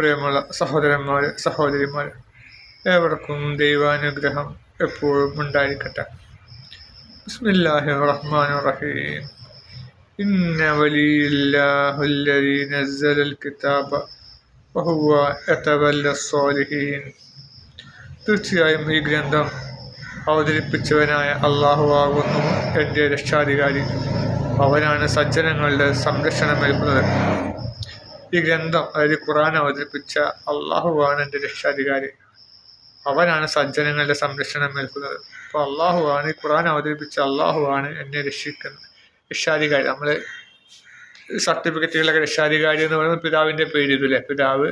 പ്രിയമുള്ള സഹോദരന്മാർ സഹോദരിമാർ ഏവർക്കും ദൈവാനുഗ്രഹം എപ്പോഴും ഉണ്ടായിരിക്കട്ടെ. ബിസ്മില്ലാഹി റഹ്മാൻ റഹീം. ഇന്ന വലിയില്ലാഹുല്ലദീ നസ്സലൽ കിതാബ തീർച്ചയായും ഈ ഗ്രന്ഥം അവതരിപ്പിച്ചവനായ അള്ളാഹു ആകുന്നു എന്റെ രക്ഷാധികാരി. അവനാണ് സജ്ജനങ്ങളുടെ സംരക്ഷണം ഏൽക്കുന്നത് ഈ ഗ്രന്ഥം അതായത് ഖുറാൻ അവതരിപ്പിച്ച അള്ളാഹുവാണ് എന്റെ രക്ഷാധികാരി. അവനാണ് സജ്ജനങ്ങളുടെ സംരക്ഷണം നൽകുന്നത് അപ്പോൾ അള്ളാഹുവാണ് ഈ ഖുറാൻ അവതരിപ്പിച്ച അള്ളാഹുവാണ് എന്നെ രക്ഷിക്കുന്നത് രക്ഷാധികാരി. നമ്മൾ സർട്ടിഫിക്കറ്റുകളൊക്കെ രക്ഷാധികാരി എന്ന് പറയുന്നത് പിതാവിന്റെ പേര് ഇതല്ലേ? പിതാവ്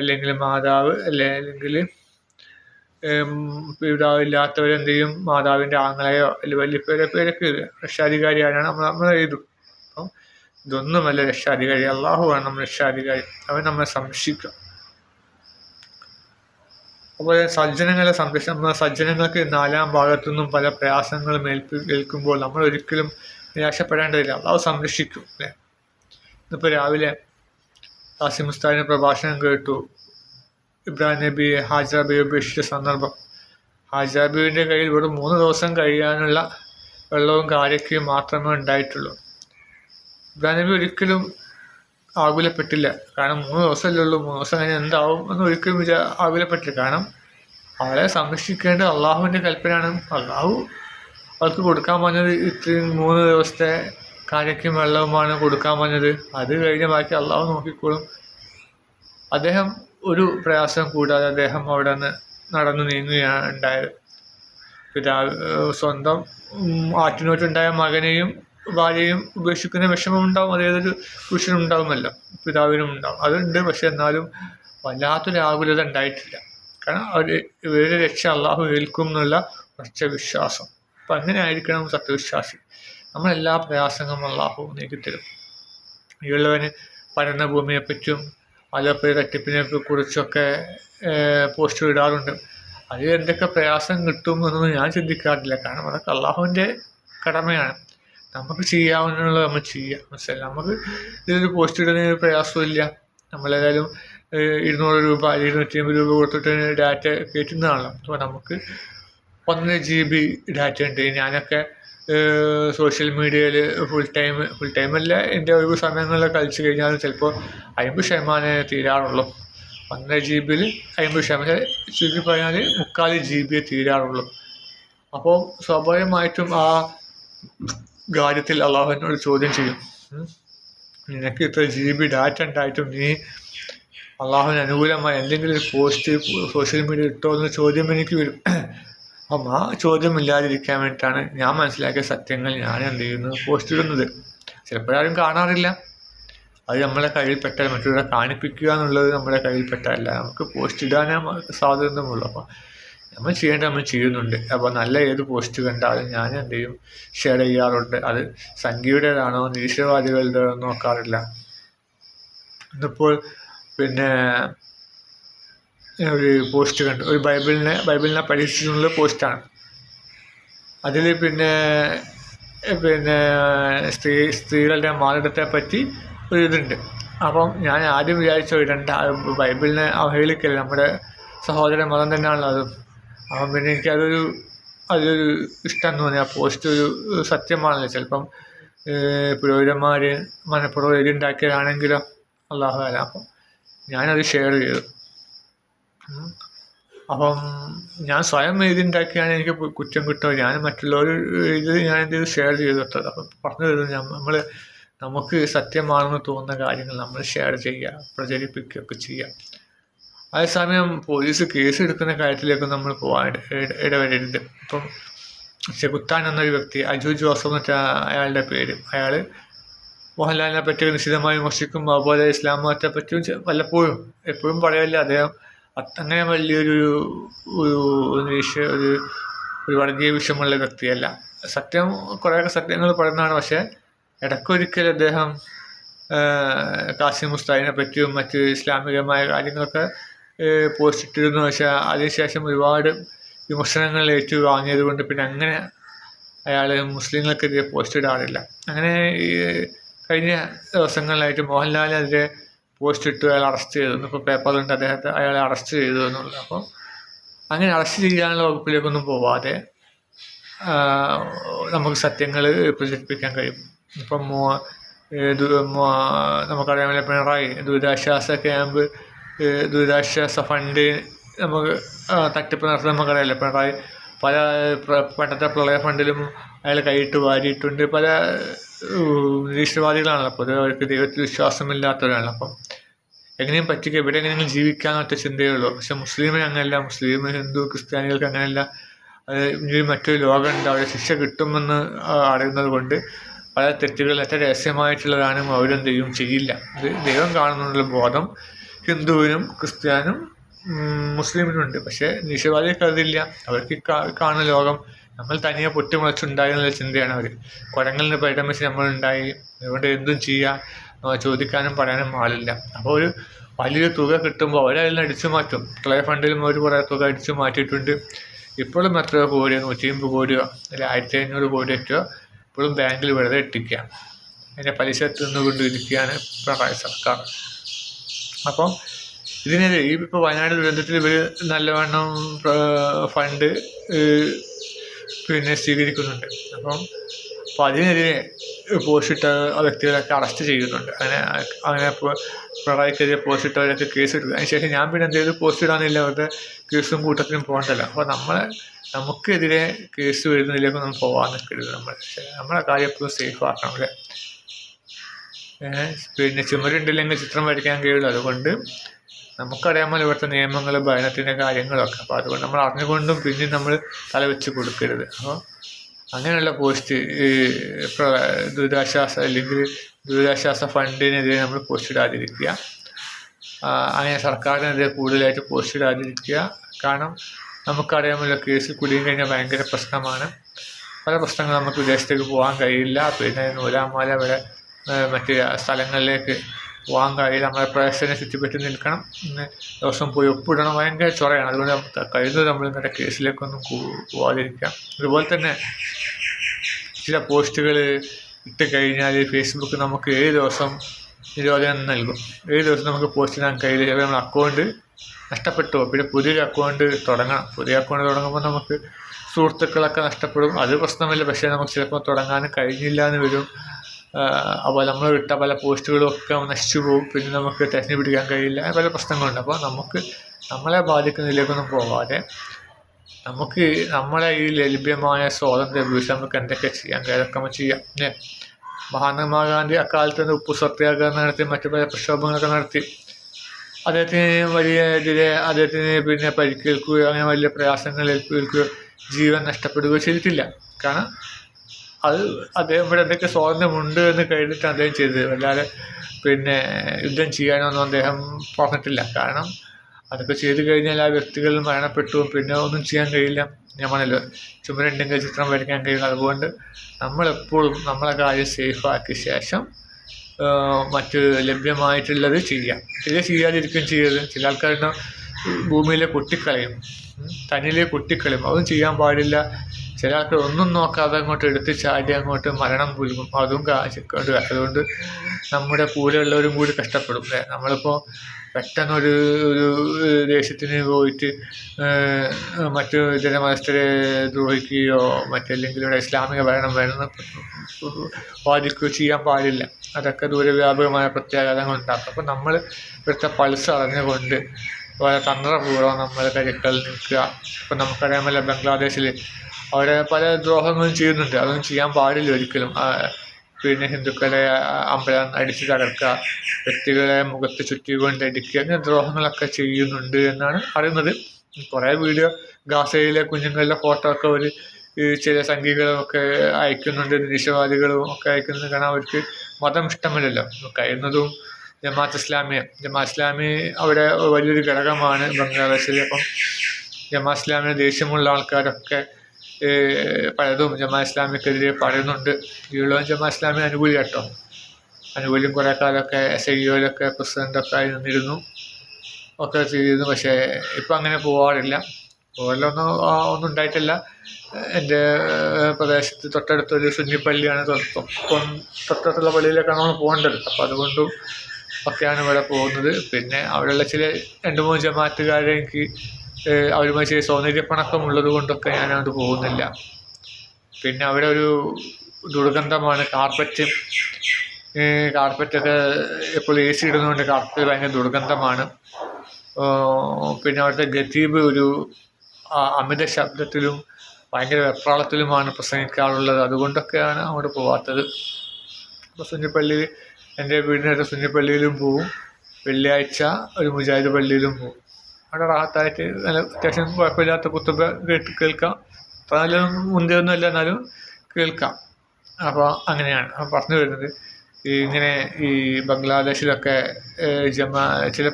അല്ലെങ്കിൽ മാതാവ് അല്ലെ? അല്ലെങ്കിൽ പിതാവില്ലാത്തവരെന്ത് ചെയ്യും? മാതാവിന്റെ ആങ്ങളെയോ അല്ലെങ്കിൽ വല്യപ്പേരെ പേരൊക്കെ എഴുതുക രക്ഷാധികാരിയാണ് നമ്മൾ നമ്മൾ എഴുതും. അപ്പം ഇതൊന്നുമല്ല രക്ഷാധികാരി. അള്ളാഹുവാണ് നമ്മൾ രക്ഷാധികാരി. അവൻ നമ്മളെ സംരക്ഷിക്കുക. അതുപോലെ സജ്ജനങ്ങളെ സംരക്ഷണം സജ്ജനങ്ങൾക്ക് നാലാം ഭാഗത്തു നിന്നും പല പ്രയാസങ്ങളും ഏൽപ്പി ഏൽക്കുമ്പോൾ നമ്മൾ ഒരിക്കലും നിരാശപ്പെടേണ്ടതില്ല. അള്ളാഹു സംരക്ഷിക്കും അല്ലേ? ഇന്നിപ്പോൾ രാവിലെ കാസിം ഉസ്താദിന്റെ പ്രഭാഷണം കേട്ടു. ഇബ്രാഹിം നബി ഹാജറ ബി ഉപേക്ഷിച്ച സന്ദർഭം. ഹാജറ ബീവിന്റെ കയ്യിൽ വെറും മൂന്ന് ദിവസം കഴിയാനുള്ള വെള്ളവും കാരക്കയും മാത്രമേ ഉണ്ടായിട്ടുള്ളൂ. നബി ഒരിക്കലും ആകുലപ്പെട്ടില്ല. കാരണം മൂന്ന് ദിവസമല്ലേ ഉള്ളൂ മൂന്ന് ദിവസം കഴിഞ്ഞാൽ എന്താവും എന്ന് ഒരിക്കലും വിചാ ആകുലപ്പെട്ടില്ല. കാരണം അവളെ സംരക്ഷിക്കേണ്ടത് അള്ളാഹുവിന്റെ കൽപ്പനയാണ്. അള്ളാഹു അവൾക്ക് കൊടുക്കാൻ പറഞ്ഞത് ഇത്രയും മൂന്ന് ദിവസത്തെ കാരക്കും വെള്ളവുമാണ് കൊടുക്കാൻ പറഞ്ഞത്. അത് കഴിഞ്ഞ ബാക്കി അള്ളാഹു നോക്കിക്കോളും. അദ്ദേഹം ഒരു പ്രയാസം കൂടാതെ അദ്ദേഹം അവിടെ നിന്ന് നടന്നു നീങ്ങുകയാണ് ഉണ്ടായത്. പിതാവ് സ്വന്തം ആറ്റിനോട്ടുണ്ടായ മകനെയും ഭാര്യയും ഉപേക്ഷിക്കുന്ന വിഷമം ഉണ്ടാവും അതേതൊരു പുരുഷനും ഉണ്ടാവുമല്ലോ പിതാവിനും ഉണ്ടാവും അതുണ്ട് പക്ഷെ എന്നാലും വല്ലാത്തൊരു ആകുലത ഉണ്ടായിട്ടില്ല. കാരണം അവർ ഇവരുടെ രക്ഷ അള്ളാഹു ഏൽക്കും എന്നുള്ള ഉറച്ച വിശ്വാസം. അപ്പം അങ്ങനെ ആയിരിക്കണം സത്യവിശ്വാസി. നമ്മളെല്ലാ പ്രയാസങ്ങളും അള്ളാഹു നീക്കിത്തരും ഈയുള്ളവന് പഠന ഭൂമിയെപ്പറ്റും അലപ്പുഴ തട്ടിപ്പിനെ കുറിച്ചൊക്കെ പോസ്റ്റ് ഇടാറുണ്ട്. അതിൽ എന്തൊക്കെ പ്രയാസം കിട്ടും എന്നൊന്നും ഞാൻ ചിന്തിക്കാറില്ല. കാരണം അതൊക്കെ അള്ളാഹുവിന്റെ കടമയാണ്. നമുക്ക് ചെയ്യാവുന്നത് നമ്മൾ ചെയ്യുക മനസ്സിലായി നമുക്ക് ഇതിലൊരു പോസ്റ്റ് ഇടുന്നതിന് പ്രയാസമില്ല നമ്മളേതായാലും ഇരുന്നൂറ് രൂപ ഇരുന്നൂറ്റി അമ്പത് രൂപ കൊടുത്തിട്ട് ഡാറ്റ കയറ്റുന്നതാണല്ലോ. അപ്പോൾ നമുക്ക് ഒന്നര ജി ബി ഡാറ്റ ഉണ്ട്. ഞാനൊക്കെ സോഷ്യൽ മീഡിയയിൽ ഫുൾ ടൈം ഫുൾ ടൈം അല്ല. എന്റെ ഒഴിവ് സമയങ്ങളിൽ കളിച്ചു കഴിഞ്ഞാൽ ചിലപ്പോൾ അമ്പത് ശതമാനം തീരാറുള്ളൂ. ഒന്നര ജി ബിയിൽ അമ്പത് ശതമാനം ചുരുക്കി പറഞ്ഞാൽ മുക്കാൽ ജി ബിയെ തീരാറുള്ളൂ. അപ്പോൾ സ്വാഭാവികമായിട്ടും ആ കാര്യത്തിൽ എന്നോട് ചോദ്യം ചെയ്യും. നിനക്ക് ഇത്ര ജി ബി ഡാറ്റ ഉണ്ടായിട്ടും നീ അള്ളാഹുവിന് അനുകൂലമായി എന്തെങ്കിലും പോസ്റ്റ് സോഷ്യൽ മീഡിയ ഇട്ടോ എന്ന് ചോദ്യം എനിക്ക് വരും. അപ്പം ആ ചോദ്യം ഇല്ലാതിരിക്കാൻ വേണ്ടിയിട്ടാണ് ഞാൻ മനസ്സിലാക്കിയ സത്യങ്ങൾ ഞാൻ എന്ത് ചെയ്യുന്നു പോസ്റ്റ് ഇടുന്നത്. ചിലപ്പോഴാരും കാണാറില്ല. അത് നമ്മളെ കയ്യിൽപ്പെട്ട മറ്റുള്ളവരെ കാണിപ്പിക്കുക എന്നുള്ളത് നമ്മുടെ കയ്യിൽപ്പെട്ടല്ല നമുക്ക് പോസ്റ്റ് ഇടാനേ സ്വാതന്ത്ര്യമുള്ളൂ അപ്പം നമ്മൾ ചെയ്യേണ്ട നമ്മൾ ചെയ്യുന്നുണ്ട്. അപ്പോൾ നല്ല ഏത് പോസ്റ്റ് കണ്ടാലും ഞാൻ എന്ത് ചെയ്യും? ഷെയർ ചെയ്യാറുണ്ട്. അത് സംഖ്യയുടേതാണോ നിരീശ്വരവാദികളുടേതാണോ നോക്കാറില്ല. ഇന്നിപ്പോൾ പിന്നെ ഒരു പോസ്റ്റ് കണ്ടു. ഒരു ബൈബിളിനെ ബൈബിളിനെ പരീക്ഷിച്ചിട്ടുള്ള പോസ്റ്റാണ്. അതിൽ പിന്നെ പിന്നെ സ്ത്രീ സ്ത്രീകളുടെ മാറിടത്തെ പറ്റി ഒരു ഇതുണ്ട്. അപ്പം ഞാൻ ആദ്യം വിചാരിച്ചു ഇടണ്ട. ബൈബിളിനെ അവഹേളിക്കല്ലേ നമ്മുടെ സഹോദരൻ മതം തന്നെയാണല്ലോ അത്. അപ്പം പിന്നെ എനിക്കതൊരു അതൊരു ഇഷ്ടം തോന്നി. ആ പോസ്റ്റ് ഒരു സത്യമാണല്ലോ. ചിലപ്പം പുരോഹിതന്മാർ മനഃപൂർവം എഴുതിണ്ടാക്കിയതാണെങ്കിലോ അള്ളാഹു അല്ല അപ്പം ഞാനത് ഷെയർ ചെയ്തു. അപ്പം ഞാൻ സ്വയം എഴുതിണ്ടാക്കിയാണ് എനിക്ക് കുറ്റം കിട്ടുക. ഞാൻ മറ്റുള്ളവർ ഇത് ഞാൻ ചെയ്തു ഷെയർ ചെയ്തു വെച്ചത് അപ്പം പറഞ്ഞു തരുന്നു നമ്മൾ നമുക്ക് സത്യമാണെന്ന് തോന്നുന്ന കാര്യങ്ങൾ നമ്മൾ ഷെയർ ചെയ്യുക പ്രചരിപ്പിക്കുകയൊക്കെ ചെയ്യുക. അതേസമയം പോലീസ് കേസ് എടുക്കുന്ന കാര്യത്തിലേക്ക് നമ്മൾ പോകാൻ ഇടവരരുത്. ഇപ്പം ചെകുത്താൻ എന്നൊരു വ്യക്തി അജു ജോസഫ് എന്ന് വെച്ചാൽ അയാളുടെ പേര്. അയാൾ മോഹൻലാലിനെ പറ്റി നിശ്ചിതമായി വിമർശിക്കും അതുപോലെ ഇസ്ലാം മതത്തെ പറ്റിയും വല്ലപ്പോഴും എപ്പോഴും പറയല്ല അദ്ദേഹം അങ്ങനെ വലിയൊരു ഒരു ഒരു ഒരു വർഗീയ വിഷയമുള്ള വ്യക്തിയല്ല. സത്യം കുറേയൊക്കെ സത്യങ്ങൾ പറയുന്നതാണ്. പക്ഷേ ഇടയ്ക്കൊരിക്കൽ അദ്ദേഹം കാസിം മുസ്താദിനെ പറ്റിയും മറ്റ് ഇസ്ലാമികമായ കാര്യങ്ങളൊക്കെ പോസ്റ്റ് ഇട്ടിരുന്നു പക്ഷേ അതിനുശേഷം ഒരുപാട് വിമർശനങ്ങൾ ഏറ്റു വാങ്ങിയത് കൊണ്ട് പിന്നെ അങ്ങനെ അയാൾ മുസ്ലിങ്ങൾക്കെതിരെ പോസ്റ്റ് ഇടാറില്ല അങ്ങനെ ഈ കഴിഞ്ഞ ദിവസങ്ങളിലായിട്ട് മോഹൻലാലിനെതിരെ പോസ്റ്റ് ഇട്ടു അയാൾ അറസ്റ്റ് ചെയ്തു. ഇപ്പോൾ പേപ്പറുണ്ട് അദ്ദേഹത്തെ അയാളെ അറസ്റ്റ് ചെയ്തു എന്നുള്ളത്. അപ്പോൾ അങ്ങനെ അറസ്റ്റ് ചെയ്യാനുള്ള വകുപ്പിലേക്കൊന്നും പോവാതെ നമുക്ക് സത്യങ്ങൾ പ്രചരിപ്പിക്കാൻ കഴിയും. ഇപ്പം നമുക്കറിയാമല്ലോ പിണറായി ദുരിതാശ്വാസ ക്യാമ്പ് ദുരിതാശ്വാസ ഫണ്ട് നമുക്ക് തട്ടിപ്പ് നടത്തുന്നത് നമുക്കറിയാമല്ലോ പിണറായി പല പണ്ടത്തെ പ്രളയ ഫണ്ടിലും അയാൾ കൈയിട്ട് വാരിയിട്ടുണ്ട്. പല നിരീക്ഷണവാദികളാണല്ലോ അപ്പോൾ അവർക്ക് ദൈവത്തിൽ വിശ്വാസമില്ലാത്തവരാണ്. അപ്പം എങ്ങനെയും പറ്റിക്കുക ഇവിടെ എങ്ങനെയെങ്കിലും ചിന്തയേ ഉള്ളൂ. പക്ഷെ മുസ്ലിമിന് അങ്ങനെയല്ല. മുസ്ലിം ഹിന്ദു ക്രിസ്ത്യാനികൾക്ക് അങ്ങനെയല്ല. ഇനി മറ്റൊരു ലോകമുണ്ട്. അവരെ ശിക്ഷ കിട്ടുമെന്ന് അറിയുന്നത് കൊണ്ട് പല തെറ്റുകൾ എത്ര രഹസ്യമായിട്ടുള്ളതാണ് അവരെന്ത് ചെയ്യും? ചെയ്യില്ല. ഇത് ദൈവം കാണുന്നുള്ള ബോധം ഹിന്ദുവിനും ക്രിസ്ത്യാനും മുസ്ലിമിനും മുസ്ലിമിനുണ്ട് പക്ഷേ നിരീശ്വരവാദികൾക്ക് അതില്ല അവർക്ക് കാണുന്ന ലോകം നമ്മൾ തനിയെ പൊട്ടിമുളച്ചുണ്ടായി എന്നുള്ള ചിന്തയാണ് അവർ. കുരങ്ങളിന് നമ്മൾ നമ്മളുണ്ടായി. അതുകൊണ്ട് എന്തും ചെയ്യാം ചോദിക്കാനും പറയാനും ആളില്ല. അപ്പോൾ ഒരു വലിയൊരു തുക കിട്ടുമ്പോൾ അവരതിൽ നിന്ന് അടിച്ചു മാറ്റും. പ്രളയ ഫണ്ടിലും അവർ കുറേ തുക അടിച്ചു മാറ്റിയിട്ടുണ്ട്. ഇപ്പോഴും എത്ര കോടിയോ? നൂറ്റി അമ്പത് കോടിയോ? അല്ലെങ്കിൽ ആയിരത്തി അഞ്ഞൂറ് കോടിയൊക്കെയോ ഇപ്പോഴും ബാങ്കിൽ വെറുതെ ഇട്ടിക്കുക അതിന്റെ പലിശ തിന്നുകൊണ്ടിരിക്കുകയാണ് പിണറായി സർക്കാർ. അപ്പം ഇതിന് ഇപ്പോൾ വയനാട് ദുരന്തത്തിൽ ഇവർ നല്ലവണ്ണം ഫണ്ട് പിന്നെ സ്വീകരിക്കുന്നുണ്ട്. അപ്പം അപ്പോൾ അതിനെതിരെ പോസ്റ്റിട്ട വ്യക്തികളൊക്കെ അറസ്റ്റ് ചെയ്യുന്നുണ്ട്. അങ്ങനെ അങ്ങനെ പിണറായിക്കെതിരെ പോസ്റ്റിട്ടവരൊക്കെ കേസ് എടുക്കുക അതിനുശേഷം ഞാൻ പിന്നെ എന്തെങ്കിലും പോസ്റ്റ് ഇടാനില്ല അവരുടെ കേസും കൂട്ടത്തിനും പോകണ്ടല്ലോ. അപ്പോൾ നമ്മളെ നമുക്കെതിരെ കേസ് വരുന്നതിലേക്ക് നമ്മൾ പോകാൻ നിൽക്കരുത് നമ്മൾ നമ്മളെ കാര്യം എപ്പോഴും സേഫ് ആക്കണം അല്ലേ? പിന്നെ ചുമരുണ്ടില്ലെങ്കിൽ ചിത്രം വരയ്ക്കാൻ കഴിയുള്ളൂ. അതുകൊണ്ട് നമുക്കറിയാമല്ലോ ഇവിടുത്തെ നിയമങ്ങൾ ഭരണത്തിന്റെ കാര്യങ്ങളൊക്കെ. അപ്പോൾ അതുകൊണ്ട് നമ്മൾ അറിഞ്ഞുകൊണ്ടും പിന്നെ നമ്മൾ തലവെച്ച് കൊടുക്കരുത്. അപ്പോൾ അങ്ങനെയുള്ള പോസ്റ്റ് ഈ ദുരിതാശ്വാസ അല്ലെങ്കിൽ ദുരിതാശ്വാസ ഫണ്ടിനെതിരെ നമ്മൾ പോസ്റ്റ് ഇടാതിരിക്കുക. അങ്ങനെ സർക്കാരിനെതിരെ കൂടുതലായിട്ട് പോസ്റ്റ് ഇടാതിരിക്കുക. കാരണം നമുക്കറിയാമല്ലോ കേസിൽ കുടുങ്ങി കഴിഞ്ഞാൽ ഭയങ്കര പ്രശ്നമാണ്. പല പ്രശ്നങ്ങളും നമുക്ക് വിദേശത്തേക്ക് പോകാൻ കഴിയില്ല. പിന്നെ നൂലാമാല വരെ മറ്റ് സ്ഥലങ്ങളിലേക്ക് പോകാൻ കഴിയില്ല. നമ്മളെ പ്രദേശത്തിനെ ചുറ്റിപ്പറ്റി നിൽക്കണം. ഇന്ന് ദിവസം പോയി ഒപ്പിടണം. ഭയങ്കര ചൊറയാണ്. അതുകൊണ്ട് കഴിയുന്നത് നമ്മൾ ഇന്നത്തെ കേസിലേക്കൊന്നും പോകാതിരിക്കാം അതുപോലെ തന്നെ ചില പോസ്റ്റുകൾ ഇട്ട് കഴിഞ്ഞാൽ ഫേസ്ബുക്ക് നമുക്ക് ഏഴ് ദിവസം നിരോധനം നൽകും. ഏഴ് ദിവസം നമുക്ക് പോസ്റ്റ് ചെയ്യാൻ കഴിയില്ല. ചിലപ്പോൾ അക്കൗണ്ട് നഷ്ടപ്പെട്ടു. പിന്നെ പുതിയൊരു അക്കൗണ്ട് തുടങ്ങണം. പുതിയ അക്കൗണ്ട് തുടങ്ങുമ്പോൾ നമുക്ക് സുഹൃത്തുക്കളൊക്കെ നഷ്ടപ്പെടും. അത് പ്രശ്നമില്ല. പക്ഷേ നമുക്ക് ചിലപ്പോൾ തുടങ്ങാനും കഴിഞ്ഞില്ല എന്ന് വരും. അപ്പോൾ നമ്മൾ ഇട്ട പല പോസ്റ്റുകളും ഒക്കെ നശിച്ചു പോകും. പിന്നെ നമുക്ക് തെരഞ്ഞു പിടിക്കാൻ കഴിയില്ല. പല പ്രശ്നങ്ങളുണ്ട്. അപ്പോൾ നമുക്ക് നമ്മളെ ബാധിക്കുന്നതിലേക്കൊന്നും പോകാതെ നമുക്ക് നമ്മളെ ഈ ലഭ്യമായ സ്വാതന്ത്ര്യം ഉപയോഗിച്ച് നമുക്ക് എന്തൊക്കെ ചെയ്യാൻ ഏതൊക്കെ നമുക്ക് ചെയ്യാം? അല്ലേ? മഹാത്മാഗാന്ധി അക്കാലത്ത് തന്നെ ഉപ്പു സത്യാഗ്രഹം നടത്തി മറ്റു പല പ്രക്ഷോഭങ്ങളൊക്കെ നടത്തി. അദ്ദേഹത്തിന് വലിയ ഇതിലെ അദ്ദേഹത്തിന് പിന്നെ പരിക്കേൽക്കുകയോ അങ്ങനെ വലിയ പ്രയാസങ്ങൾ ഏൽക്കുകയോ ജീവൻ നഷ്ടപ്പെടുകയോ ചെയ്തിട്ടില്ല. കാരണം അത് അദ്ദേഹം ഇവിടെ എന്തൊക്കെ സ്വാതന്ത്ര്യമുണ്ട് എന്ന് കരുതിയിട്ടാണ് അദ്ദേഹം ചെയ്തത്. അല്ലാതെ പിന്നെ യുദ്ധം ചെയ്യാനൊന്നും അദ്ദേഹം പറഞ്ഞിട്ടില്ല. കാരണം അതൊക്കെ ചെയ്തു കഴിഞ്ഞാൽ ആ വ്യക്തികൾ മരണപ്പെട്ടു. പിന്നെ ഒന്നും ചെയ്യാൻ കഴിയില്ല. ഞാൻ പറഞ്ഞല്ലോ ചുമരുണ്ടെങ്കിൽ ചിത്രം വരയ്ക്കാൻ കഴിയും അതുകൊണ്ട് നമ്മളെപ്പോഴും നമ്മളെ കാര്യം സേഫാക്കിയ ശേഷം മറ്റ് ലഭ്യമായിട്ടുള്ളത് ചെയ്യാം. ചില ചെയ്യാതിരിക്കുകയും ചെയ്യരുത്. ചില ആൾക്കാരുടെ ഭൂമിയിലെ കുട്ടിക്കളയും തനിയിലെ തന്നിലെ പൊട്ടിക്കളയും. അതും ചെയ്യാൻ പാടില്ല. ചില ആൾക്കാർ ഒന്നും നോക്കാതെ അങ്ങോട്ട് എടുത്ത് ചാടി അങ്ങോട്ട് മരണം പുലുകും അതും കാശിക്കൊണ്ട് അതുകൊണ്ട് നമ്മുടെ കൂടെയുള്ളവരും കൂടി കഷ്ടപ്പെടും നമ്മളിപ്പോൾ പെട്ടെന്നൊരു ഒരു ദേശത്തിന് പോയിട്ട് മറ്റു ഇതര മതസ്ഥരെ ദ്രോഹിക്കുകയോ മറ്റല്ലെങ്കിൽ ഇവിടെ ഇസ്ലാമിക ഭരണം വേണമെന്ന് വാദിക്കുകയോ ചെയ്യാൻ പാടില്ല. അതൊക്കെ ദൂരവ്യാപകമായ പ്രത്യാഘാതങ്ങൾ ഉണ്ടാക്കും. അപ്പോൾ നമ്മൾ ഇവിടുത്തെ പൾസ് അറിഞ്ഞുകൊണ്ട് വളരെ തന്ത്രപൂർവം നമ്മൾ കരുക്കളിൽ നിൽക്കുക. ഇപ്പം നമുക്കറിയാമല്ലോ ബംഗ്ലാദേശിൽ അവിടെ പല ദ്രോഹങ്ങളും ചെയ്യുന്നുണ്ട്. അതൊന്നും ചെയ്യാൻ പാടില്ല ഒരിക്കലും. പിന്നെ ഹിന്ദുക്കളെ അമ്പലം അടിച്ച് തകർക്കുക വ്യക്തികളെ മുഖത്ത് ചുറ്റിക്കൊണ്ട് അടിക്കുക അങ്ങനെ ദ്രോഹങ്ങളൊക്കെ ചെയ്യുന്നുണ്ട് എന്നാണ് പറയുന്നത്. കുറേ വീഡിയോ ഗാസയിലെ കുഞ്ഞുങ്ങളുടെ ഫോട്ടോ ഒക്കെ ഒരു ചില സംഘികളും ഒക്കെ അയക്കുന്നുണ്ട്. നിരീശവാദികളും ഒക്കെ അയക്കുന്നത് കാരണം അവർക്ക് മതം ഇഷ്ടമല്ലല്ലോ. കഴിയുന്നതും ജമാഅത്ത് ഇസ്ലാമിയ. ജമാഅത്ത് ഇസ്ലാമി അവിടെ വലിയൊരു ഘടകമാണ് ബംഗ്ലാദേശിൽ. അപ്പം ജമാഅത്ത് ഇസ്ലാമിന് ദേഷ്യമുള്ള ആൾക്കാരൊക്കെ പലതും ജമാ ഇസ്ലാമിക്കെതിരെ പറയുന്നുണ്ട്. ഈളവും ജമാ ഇസ്ലാമി അനുകൂലി കേട്ടോ. അനുകൂലിയും കുറേ കാലമൊക്കെ എസ് ഐ ഒയിലൊക്കെ പ്രസിഡന്റൊക്കെ ആയി നിന്നിരുന്നു. ഒക്കെ ചെയ്തിരുന്നു. പക്ഷേ ഇപ്പം അങ്ങനെ പോകാറില്ല പോകലൊന്നും ഒന്നും ഉണ്ടായിട്ടില്ല. എന്റെ പ്രദേശത്ത് തൊട്ടടുത്തൊരു സുന്നി പള്ളിയാണ്. തൊ- തൊ- തൊട്ടടുത്തുള്ള പള്ളിയിലേക്കാണ് നമ്മൾ പോകേണ്ടത്. അപ്പം അതുകൊണ്ടും ഒക്കെയാണ് ഇവിടെ പോകുന്നത്. പിന്നെ അവിടെയുള്ള ചില രണ്ട് മൂന്ന് ജമാഅത്തുകാരെ എനിക്ക് അവരുമായി ചില സൗന്ദര്യപ്പണക്കം ഉള്ളത് കൊണ്ടൊക്കെ ഞാൻ അങ്ങോട്ട് പോകുന്നില്ല. പിന്നെ അവിടെ ഒരു ദുർഗന്ധമാണ് കാർപ്പറ്റ് കാർപ്പറ്റൊക്കെ എപ്പോഴും എ സി ഇടുന്നതുകൊണ്ട് കാർപ്പറ്റ് ഭയങ്കര ദുർഗന്ധമാണ്. പിന്നെ അവിടുത്തെ ഗതീബ് ഒരു അമിത ശബ്ദത്തിലും ഭയങ്കര വെപ്രാളത്തിലുമാണ് പ്രസംഗിക്കാറുള്ളത്. അതുകൊണ്ടൊക്കെയാണ് അങ്ങോട്ട് പോവാത്തത്. അപ്പോൾ സുഞ്ഞിപ്പള്ളി എന്റെ വീടിനടുത്ത് സുഞ്ഞിപ്പള്ളിയിലും പോവും. വെള്ളിയാഴ്ച ഒരു മുജാഹിദ് പള്ളിയിലും പോവും. അവിടെ റാഹത്തായിട്ട് നല്ല അത്യാവശ്യം കുഴപ്പമില്ലാത്ത കുത്തുമ്പ കേട്ട് കേൾക്കാം. അത്ര നല്ല മുന്തിയൊന്നുമല്ല എന്നാലും കേൾക്കാം. അപ്പോൾ അങ്ങനെയാണ് പറഞ്ഞു വരുന്നത്. ഈ ഇങ്ങനെ ഈ ബംഗ്ലാദേശിലൊക്കെ ജമാ ചില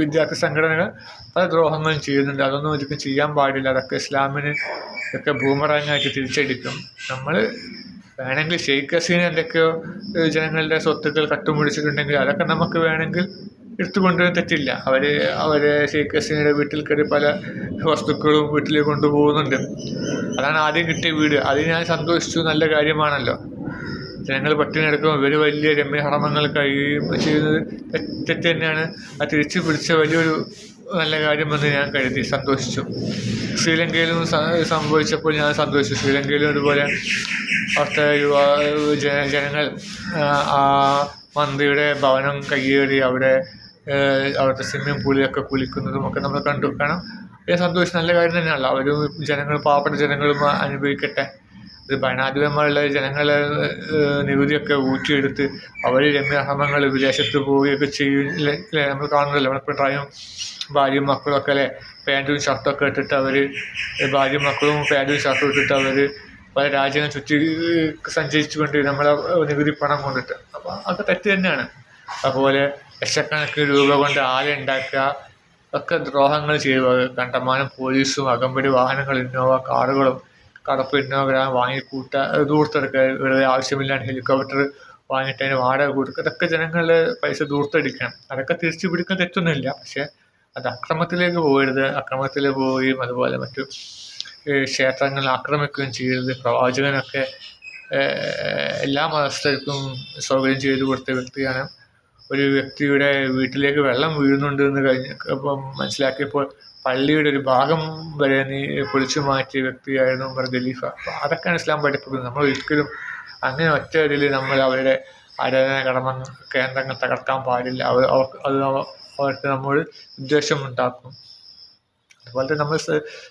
വിദ്യാർത്ഥി സംഘടനകൾ പല ദ്രോഹങ്ങളും ചെയ്യുന്നുണ്ട്. അതൊന്നും ഒരിക്കലും ചെയ്യാൻ പാടില്ല. അതൊക്കെ ഇസ്ലാമിന് ഒക്കെ ഭൂമറാങ്ങായിട്ട് തിരിച്ചടിക്കും. നമ്മൾ വേണമെങ്കിൽ ഷെയ്ഖ് ഹസീന എന്തൊക്കെയോ ജനങ്ങളുടെ സ്വത്തുക്കൾ കട്ടുമുടിച്ചിട്ടുണ്ടെങ്കിൽ അതൊക്കെ നമുക്ക് വേണമെങ്കിൽ എടുത്തു കൊണ്ടുവരാൻ തെറ്റില്ല. അവർ അവരെ ഷെയ്ഖ് ഹസീനയുടെ വീട്ടിൽ കയറി പല വസ്തുക്കളും വീട്ടിൽ കൊണ്ടുപോകുന്നുണ്ട്. അതാണ് ആദ്യം കിട്ടിയ വീട്. അത് ഞാൻ സന്തോഷിച്ചു. നല്ല കാര്യമാണല്ലോ. ജനങ്ങൾ പട്ടിണി എടുക്കുമ്പോൾ ഇവർ വലിയ രമ്യഹർമ്മങ്ങൾ കഴിയുകയും ചെയ്യുന്നത് തെറ്റ് തന്നെയാണ്. ആ തിരിച്ചു പിടിച്ച വലിയൊരു നല്ല കാര്യമെന്ന് ഞാൻ കരുതി സന്തോഷിച്ചു. ശ്രീലങ്കയിലും സംഭവിച്ചപ്പോൾ ഞാൻ സന്തോഷിച്ചു. ശ്രീലങ്കയിലും ഇതുപോലെ അവിടുത്തെ യുവാ ജന- ജനങ്ങൾ ആ, മന്ത്രിയുടെ ഭവനം കയ്യേറി അവിടെ അവിടുത്തെ സ്വിമ്മിംഗ് പൂളിലൊക്കെ കുളിക്കുന്നതും ഒക്കെ നമ്മൾ കണ്ടു. കാരണം ഇത് സന്തോഷം നല്ല കാര്യം തന്നെയാണല്ലോ. അവർ ജനങ്ങൾ പാവപ്പെട്ട ജനങ്ങളും അനുഭവിക്കട്ടെ. ഇത് ഭരണാധിപന്മാരുള്ള ജനങ്ങളെ നികുതിയൊക്കെ ഊറ്റിയെടുത്ത് അവർ രമ്യാഹമങ്ങൾ വിദേശത്ത് പോവുകയൊക്കെ ചെയ്യും. അല്ലേ അല്ലേ? നമ്മൾ കാണുന്നല്ലോ നമ്മളിപ്പോൾ ഡ്രൈവും ഭാര്യയും മക്കളും ഒക്കെ അല്ലേ? പാന്റും ഷർട്ടൊക്കെ ഇട്ടിട്ട് അവർ ഭാര്യയും മക്കളും പാന്റും ഷർട്ടും ഇട്ടിട്ട് അവർ പല രാജ്യങ്ങൾ ചുറ്റി സഞ്ചരിച്ചുകൊണ്ട് നമ്മളെ നികുതി പണം കൊണ്ടിട്ട്. അപ്പോൾ അതൊക്കെ തെറ്റ് തന്നെയാണ്. അതുപോലെ ലക്ഷക്കണക്കിന് രൂപ കൊണ്ട് ആല ഉണ്ടാക്കുക. ഒക്കെ ദ്രോഹങ്ങൾ ചെയ്യുന്നത് കണ്ടമാനം പോലീസും അകമ്പടി വാഹനങ്ങൾ ഇന്നോവ കാറുകളും കടപ്പ് ഇന്നോവ വാങ്ങി കൂട്ട ദൂർത്തെടുക്കുക. വെറുതെ ആവശ്യമില്ലാണ്ട് ഹെലികോപ്റ്റർ വാങ്ങിയിട്ട് അതിന് വാടക കൊടുക്കുക. ഇതൊക്കെ ജനങ്ങളുടെ പൈസ ദൂർത്തടിക്കണം. അതൊക്കെ തിരിച്ചു പിടിക്കാൻ തെറ്റൊന്നുമില്ല. പക്ഷേ അത് അക്രമത്തിലേക്ക് പോകരുത്. അക്രമത്തിൽ പോവുകയും അതുപോലെ മറ്റു ക്ഷേത്രങ്ങൾ ആക്രമിക്കുകയും ചെയ്യരുത്. പ്രവാചകനൊക്കെ എല്ലാ മതസ്ഥർക്കും സൗകര്യം ചെയ്തു കൊടുത്ത വ്യക്തിയാണ് ഒരു വ്യക്തിയുടെ വീട്ടിലേക്ക് വെള്ളം വീഴുന്നുണ്ട് എന്ന് കഴിഞ്ഞ് അപ്പം മനസ്സിലാക്കിയപ്പോൾ പള്ളിയുടെ ഒരു ഭാഗം വരെ നീ പൊളിച്ചു മാറ്റിയ വ്യക്തിയായിരുന്നു ഉമർ ഖലീഫ. അപ്പോൾ അതൊക്കെയാണ് ഇസ്ലാം പഠിപ്പിക്കുന്നത് നമ്മൾ ഒരിക്കലും അങ്ങനെ ഒറ്റ ഇതിൽ നമ്മൾ അവരുടെ ആരാധന കടമ കേന്ദ്രങ്ങൾ തകർക്കാൻ പാടില്ല. അവർ അവർക്ക് അത് അവർക്ക് നമ്മൾ ഉദ്ദേശം ഉണ്ടാക്കും അതുപോലെ തന്നെ നമ്മൾ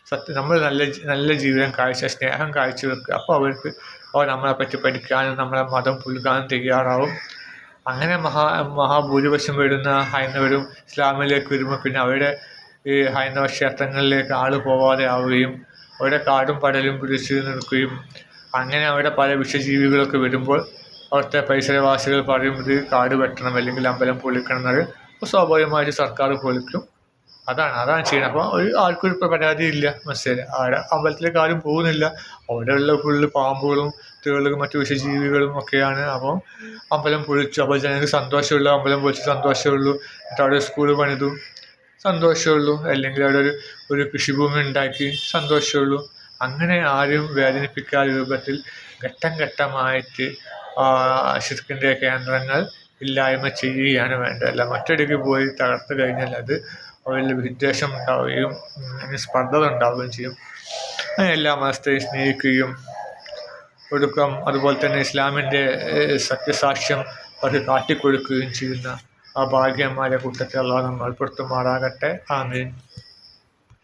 സത്യം നമ്മൾ നല്ല നല്ല ജീവിതം കാഴ്ച സ്നേഹം കാഴ്ച വെക്കുക അപ്പോൾ അവർക്ക് അവർ നമ്മളെ പറ്റി പഠിക്കാനും നമ്മളെ മതം പുൽകാനും തയ്യാറാവും. അങ്ങനെ മഹാ മഹാഭൂരിപക്ഷം വരുന്ന ഹൈന്ദവരും ഇസ്ലാമിലേക്ക് വരുമ്പോൾ പിന്നെ അവരുടെ ഈ ഹൈന്ദവ ക്ഷേത്രങ്ങളിലേക്ക് ആൾ പോവാതെ ആവുകയും അവരുടെ കാടും പടലും പിടിച്ച് നിൽക്കുകയും അങ്ങനെ അവിടെ പല വിഷജീവികളൊക്കെ വരുമ്പോൾ അവിടുത്തെ പരിസരവാസികൾ പറയും ഇത് കാട് വെട്ടണം അല്ലെങ്കിൽ അമ്പലം പൊളിക്കണം എന്നത് സ്വാഭാവികമായിട്ട് സർക്കാർ പൊളിക്കും. അതാണ് അതാണ് ചെയ്യുന്നത് അപ്പോൾ ഒരു ആർക്കും ഒരു പരാതി ഇല്ല മനസ്സിലായി ആടെ അമ്പലത്തിലേക്ക് ആരും പോകുന്നില്ല. അവിടെയുള്ള ഫുള്ള് പാമ്പുകളും തേളുകളും മറ്റു വിഷജീവികളും ഒക്കെയാണ്. അപ്പോൾ അമ്പലം പൊളിച്ചു. അപ്പോൾ ജനങ്ങൾക്ക് സന്തോഷമുള്ളൂ. അമ്പലം പൊളിച്ച് സന്തോഷമുള്ളൂ. എന്നിട്ട് അവിടെ സ്കൂൾ പണിതു. സന്തോഷമുള്ളൂ. അല്ലെങ്കിൽ അവിടെ ഒരു ഒരു കൃഷിഭൂമി ഉണ്ടാക്കി സന്തോഷമുള്ളൂ. അങ്ങനെ ആരും വേദനിപ്പിക്കാത്ത രൂപത്തിൽ ഘട്ടം ഘട്ടമായിട്ട് ശിർക്കിന്റെ കേന്ദ്രങ്ങൾ ഇല്ലായ്മ ചെയ്യുകയാണ് വേണ്ടത്. അല്ല മറ്റൊരിക്കൽ പോയി തകർത്ത് കഴിഞ്ഞാൽ അത് അവരിൽ വിദ്വേഷം ഉണ്ടാവുകയും സ്പർദ്ധത ഉണ്ടാവുകയും ചെയ്യും. അങ്ങനെ എല്ലാ മതത്തെയും സ്നേഹിക്കുകയും ഒടുക്കം അതുപോലെ തന്നെ ഇസ്ലാമിന്റെ സത്യസാക്ഷ്യം അവർക്ക് കാട്ടിക്കൊടുക്കുകയും ചെയ്യുന്ന ആ ഭാഗ്യന്മാരെ കൂട്ടത്തിൽ അള്ളാഹ് നമ്മൾ ഉൾപ്പെടുത്തുമാറാകട്ടെ ആമീൻ.